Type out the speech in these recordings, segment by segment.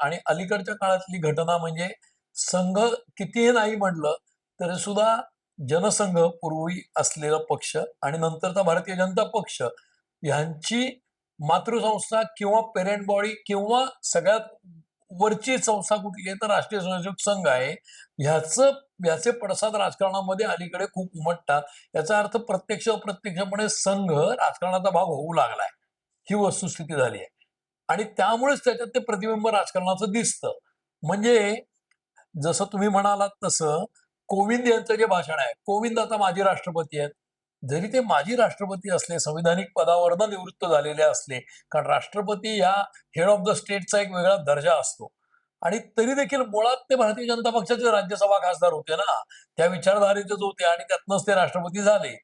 आणि अलीकडच्या काळातली घटना म्हणजे संघ कितीही नाही म्हटलं तरी सुद्धा जनसंघ पूर्वी असलेला पक्ष आणि नंतरचा भारतीय जनता पक्ष ह्यांची मातृसंस्था किंवा पेरेंट बॉडी किंवा सगळ्यात वरची संस्था कुठली आहे तर राष्ट्रीय स्वयंसेवक संघ आहे. ह्याच याचे पडसाद राजकारणामध्ये अलीकडे खूप उमटतात. याचा अर्थ प्रत्यक्ष अप्रत्यक्षपणे संघ राजकारणाचा भाग होऊ लागलाय. ही वस्तुस्थिती झाली आहे. आणि त्यामुळेच त्याच्यात ते प्रतिबिंब राजकारणाचं दिसतं. म्हणजे जसं तुम्ही म्हणालात तसं कोविंद यांचं जे भाषण आहे कोविंद आता माजी राष्ट्रपती आहेत. जरी ते माजी राष्ट्रपती असले संविधानिक पदावरनं निवृत्त झालेले असले कारण राष्ट्रपती ह्या हेड ऑफ द स्टेटचा एक वेगळा दर्जा असतो. आणि तरी देखील मुळात ते भारतीय जनता पक्षाचे राज्यसभा खासदार होते ना. त्या विचारधारेचेच होते आणि त्यातनंच ते राष्ट्रपती झाले.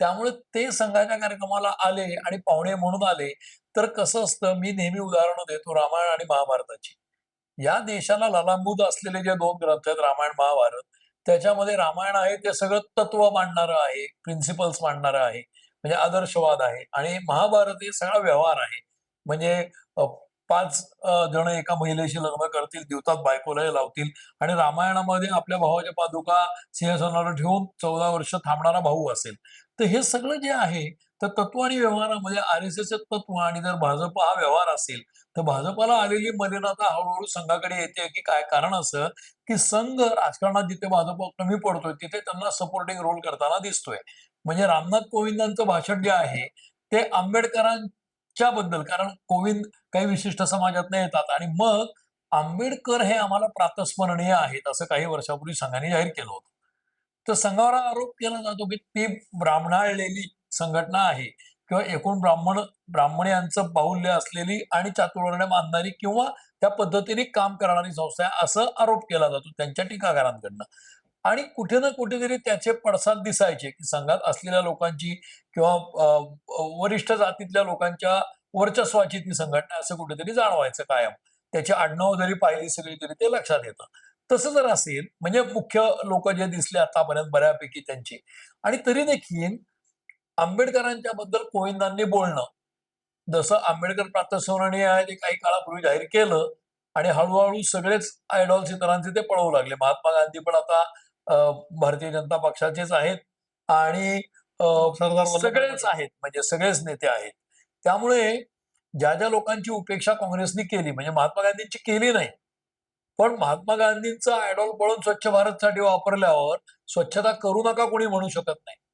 त्यामुळे ते संघाच्या कार्यक्रमाला आले आणि पाहुणे म्हणून आले तर कसं असतं मी नेहमी उदाहरणं देतो रामायण आणि महाभारताची. या देशाला लालांबूद असलेले जे दोन ग्रंथ आहेत रामायण महाभारत त्याच्यामध्ये रामायण आहे ते सगळं तत्व मांडणारं आहे प्रिन्सिपल्स मांडणारं आहे म्हणजे आदर्शवाद आहे आणि महाभारत हे सगळा व्यवहार आहे. म्हणजे पाच जण एका महिलेशी लग्न करतील दिवतात बायकोलाही लावतील आणि रामायणामध्ये आपल्या भावाच्या पादुका सिंहासनावर ठेवून चौदा वर्ष थांबणारा भाऊ असेल. तर हे सगळं जे आहे तर तत्व आणि व्यवहारामध्ये आर एस एस तत्व आणि जर भाजप हा व्यवहार असेल तर भाजपला आलेली मर्यादा हळूहळू संघाकडे येते की काय कारण असं की संघ राजकारणात जिथे भाजप कमी पडतोय तिथे त्यांना सपोर्टिंग रोल करताना दिसतोय. म्हणजे रामनाथ कोविंदांचं भाषण जे आहे ते च्या बद्दल कारण कोविंद काही विशिष्ट समाजात येतात आणि मग आंबेडकर हे आम्हाला प्रातस्मरणीय आहेत असं काही वर्षापूर्वी संघाने जाहीर केलं होतं. तर संघावर आरोप केला जातो की ती ब्राह्मणाळलेली संघटना आहे किंवा एकूण ब्राह्मण ब्राह्मण यांचं बाहुल्य असलेली आणि चातुर्वर्ण मानणारी किंवा त्या पद्धतीने काम करणारी संस्था आहे असं आरोप केला जातो त्यांच्या टीकाकारांकडनं. आणि कुठे ना कुठेतरी त्याचे पडसाद दिसायचे की संघात असलेल्या लोकांची किंवा वरिष्ठ जातीतल्या लोकांच्या वर्चस्वाची ती संघटना असं कुठेतरी जाणवायचं कायम. त्याची आडनाव जरी पाहिली सगळी तरी ते लक्षात येतं. तसं जर असेल म्हणजे मुख्य लोक जे दिसले आतापर्यंत बऱ्यापैकी त्यांची आणि तरी देखील आंबेडकरांच्या बद्दल कोविंदांनी बोलणं जसं आंबेडकर प्रातस्मरणीय आहे ते काही काळापूर्वी जाहीर केलं आणि हळूहळू सगळेच आयडॉल्स इतरांचे ते पळवू लागले. महात्मा गांधी पण आता भारतीय जनता पक्षाचेच आहेत आणि सगळेच आहेत. म्हणजे सगळेच नेते आहेत. त्यामुळे ज्या ज्या लोकांची उपेक्षा काँग्रेसने केली म्हणजे महात्मा गांधींची केली नाही पण महात्मा गांधींचा आयडॉल पळून स्वच्छ भारतसाठी वापरल्यावर स्वच्छता करू नका कोणी म्हणू शकत नाही.